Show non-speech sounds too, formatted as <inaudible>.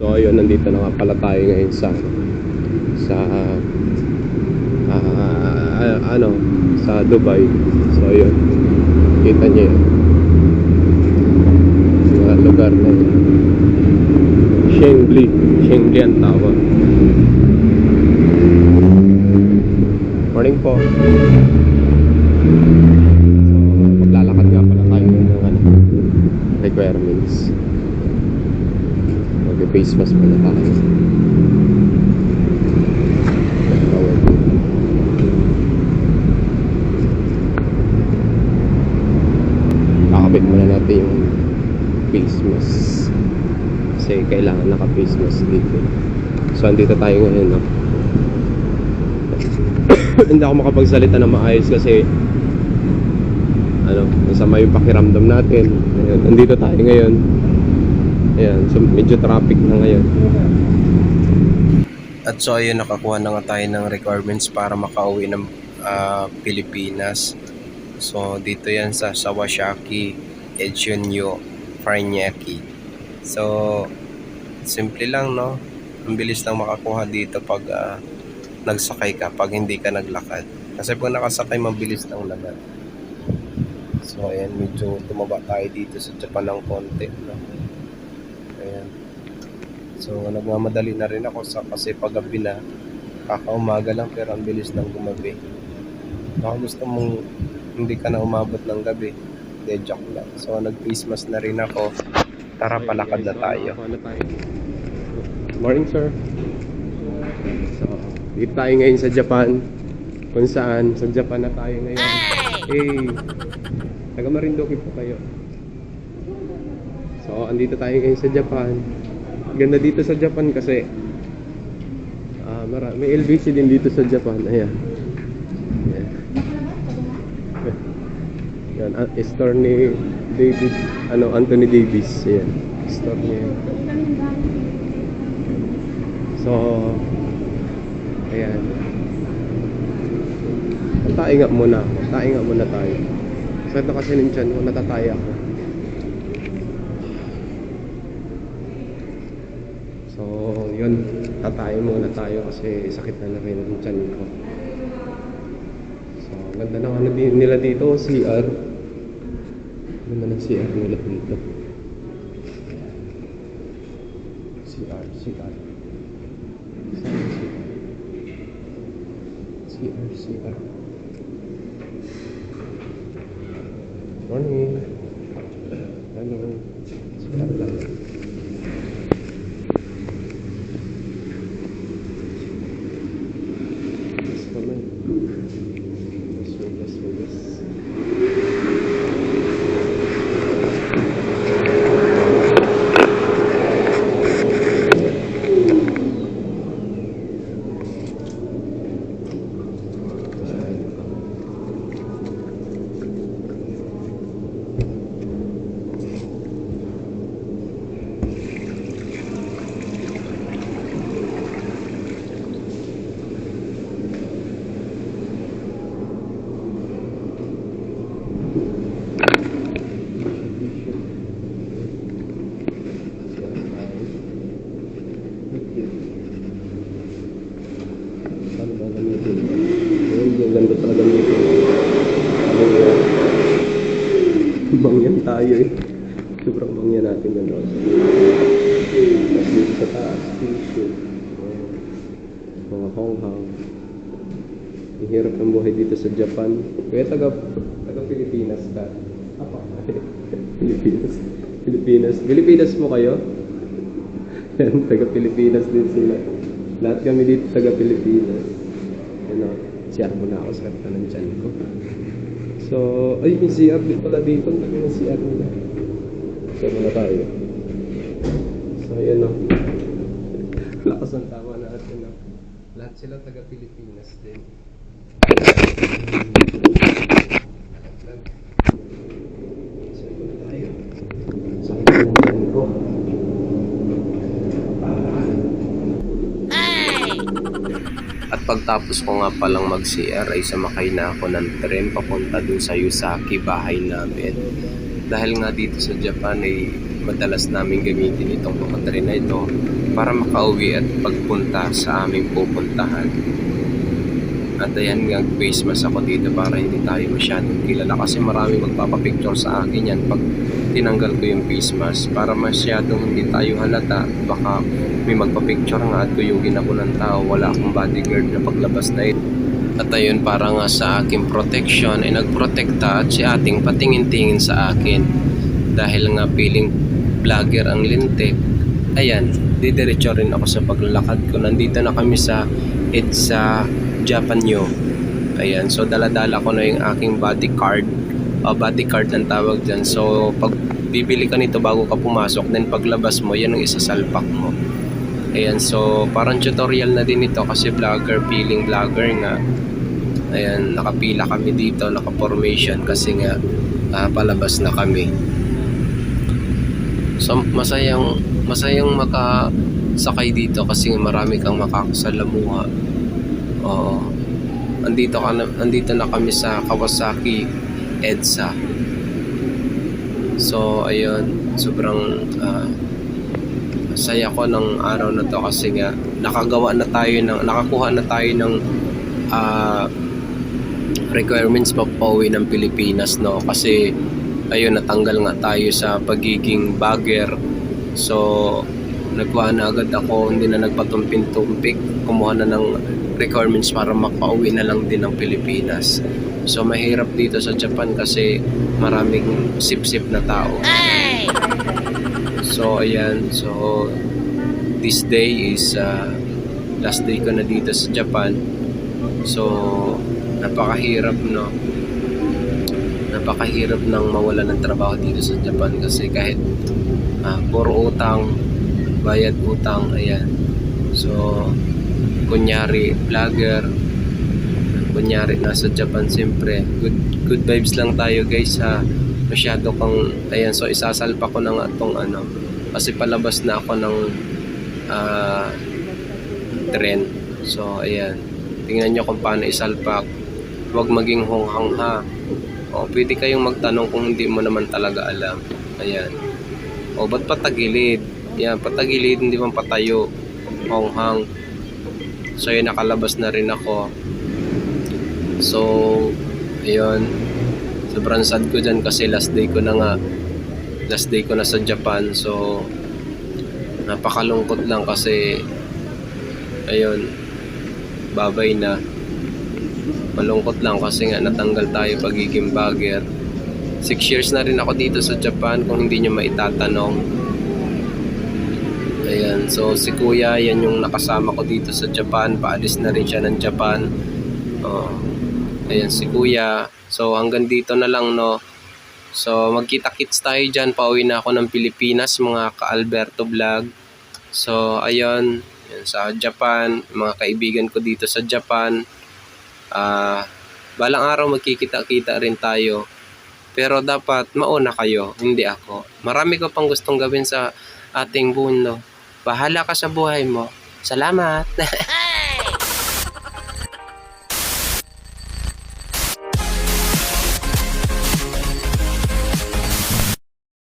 So ayun, nandito na nga pala tayo ngayon sa sa ah, ano sa Dubai. So ayun, kita niyo yun. Mga lugar na yun. Shengli, Shengli ang tawag. Morning po. So, maglalakad nga pala tayo ng ano, requirements. Mag-face mask muna tayo. Kakabit muna natin yung face mask. Kasi kailangan naka-face mask dito. So, andito tayo ngayon, no? <coughs> Hindi ako makapagsalita na maayos kasi ano, masama yung pakiramdam natin. Ayun, andito tayo ngayon. Ayan, so medyo traffic na ngayon. At so ayun, nakakuha na nga tayo ng requirements para makauwi ng ah, Pilipinas. So dito yan sa Sawashaki, Echunyo, Paranaque. So simple lang no. Ang bilis lang makakuha dito pag ah, nagsakay ka, pag hindi ka naglakad. Kasi pag nakasakay, mabilis lang naman. So ayan, medyo tumaba tayo dito sa Japan ng konti. No? Ayan. So, nagmamadali na rin ako sa kasi paggabi na, kakaumaga lang pero ang bilis ng gumabi. Baka gusto mong hindi ka na umabot ng gabi. Hindi, joke lang. So, nag-face mask na rin ako. Tara, palakad na tayo. Morning, sir. So, dito tayo ngayon sa Japan. Kung saan, sa Japan na tayo ngayon. Hey! Taga Marinduque po kayo. So, andito tayo ngayon sa Japan. Ganda dito sa Japan kasi ah mara may LBC din dito sa Japan. Ayan. Ayan. Yan, ah, store ni David, ano, Anthony Davis. Ayan. Store niya. So, ayan. Tayo nga muna. Tayo nga muna tayo. Sakit na kasi ko, natataya ako. So, yun. Tatayo muna tayo kasi sakit na na rin ang tiyan ko. So, ganda ng ano nila dito, CR. Ganda ng CR nila dito. CR, CR? CR, CR. Morning. Paano ba gamitin? Ayun, yung ganda pala gamitin. Ano? Bangyan tayo eh. Sobrang bangyan natin ganda. Tapos dito sa taas, tissue. Mga honghang. Ang hirap ng buhay dito sa Japan. Kaya taga, taga Pilipinas ka. Apa? Pilipinas. Pilipinas. Pilipinas mo kayo? Yan, taga Pilipinas din sila. Lahat kami dito taga Pilipinas. Ano, CR muna ako sa kanta ng tiyan ko. So, ay, may CR din pala dito. Dami ng CR nila. So, muna tayo. So, ayan o. Lakas ang tawa natin o. Lahat sila taga Pilipinas din. So, muna tayo. So, ito ang tiyan ko. At pagtapos ko nga palang mag-CR ay sumakay na ako ng tren papunta dun sa Yusaki, bahay namin. Dahil nga dito sa Japan ay madalas namin gamitin itong mga tren na ito para makauwi at pagpunta sa aming pupuntahan. At ayan nga, face mask ako dito para hindi tayo masyadong kilala kasi marami magpapapicture sa akin yan pag tinanggal ko yung face mask para masyadong hindi tayo halata. Baka may magpapicture nga at kuyugin ako ng tao. Wala akong bodyguard na paglabas na ito. At ayun, para nga sa aking protection ay nagprotekta at si ating patingin-tingin sa akin. Dahil nga piling vlogger ang lintik, ayan, didiretso rin ako sa paglalakad ko. Nandito na kami sa EDSA Japan Yo. Ayan, so daladala ko na yung aking body card. O body card ang tawag dyan. So, pag bibili ka nito bago ka pumasok, then paglabas mo, yan ang isasalpak mo. Ayan, so parang tutorial na din ito kasi vlogger, feeling vlogger nga. Ayan, nakapila kami dito, naka-formation kasi nga ah, palabas na kami. So masayang masayang makasakay dito kasi marami kang makakasalamuha. Oo. Andito ka na, andito na kami sa Kawasaki EDSA. So ayun, sobrang ah, saya ko ng araw na to kasi nga nakagawa na tayo ng nakakuha na tayo ng ah, requirements pa pauwi ng Pilipinas no kasi ayun natanggal nga tayo sa pagiging bagger so nagkuha na agad ako hindi na nagpatumpin-tumpik kumuha na ng requirements para makauwi na lang din ng Pilipinas. So mahirap dito sa Japan kasi maraming sip-sip na tao. So ayan. So this day is uh, last day ko na dito sa Japan. So napakahirap no? Napakahirap nang mawala ng trabaho dito sa Japan kasi kahit ah, puro utang bayad utang ayan. So kunyari vlogger kunyari nasa Japan siyempre. Good, good vibes lang tayo guys ha. Masyado kang ayan so isasalpa ko na nga tong ano kasi palabas na ako ng ah, tren. So ayan. Tingnan nyo kung paano isalpak huwag maging honghang ha. O pwede kayong magtanong kung hindi mo naman talaga alam. Ayan. O ba't patagilid yan patagilid hindi man patayo. Honghang. So yun nakalabas na rin ako. So ayun. Sobrang sad ko dyan kasi last day ko na nga. Last day ko na sa Japan. So napakalungkot lang kasi ayun babay na. Malungkot lang kasi nga natanggal tayo pagiging bagger. 6 years na rin ako dito sa Japan kung hindi nyo maitatanong ayan. So si kuya yan yung nakasama ko dito sa Japan. Paalis na rin siya ng Japan. Oh, ayan si kuya. So hanggang dito na lang no? So magkita kits tayo dyan. Pauwi na ako ng Pilipinas mga ka-Alberto vlog. So ayun yan, sa Japan. Mga kaibigan ko dito sa Japan. Ah balang araw magkikita-kita rin tayo. Pero dapat mauna kayo hindi ako. Marami ko pang gustong gawin sa ating mundo bahala ka sa buhay mo. Salamat <laughs>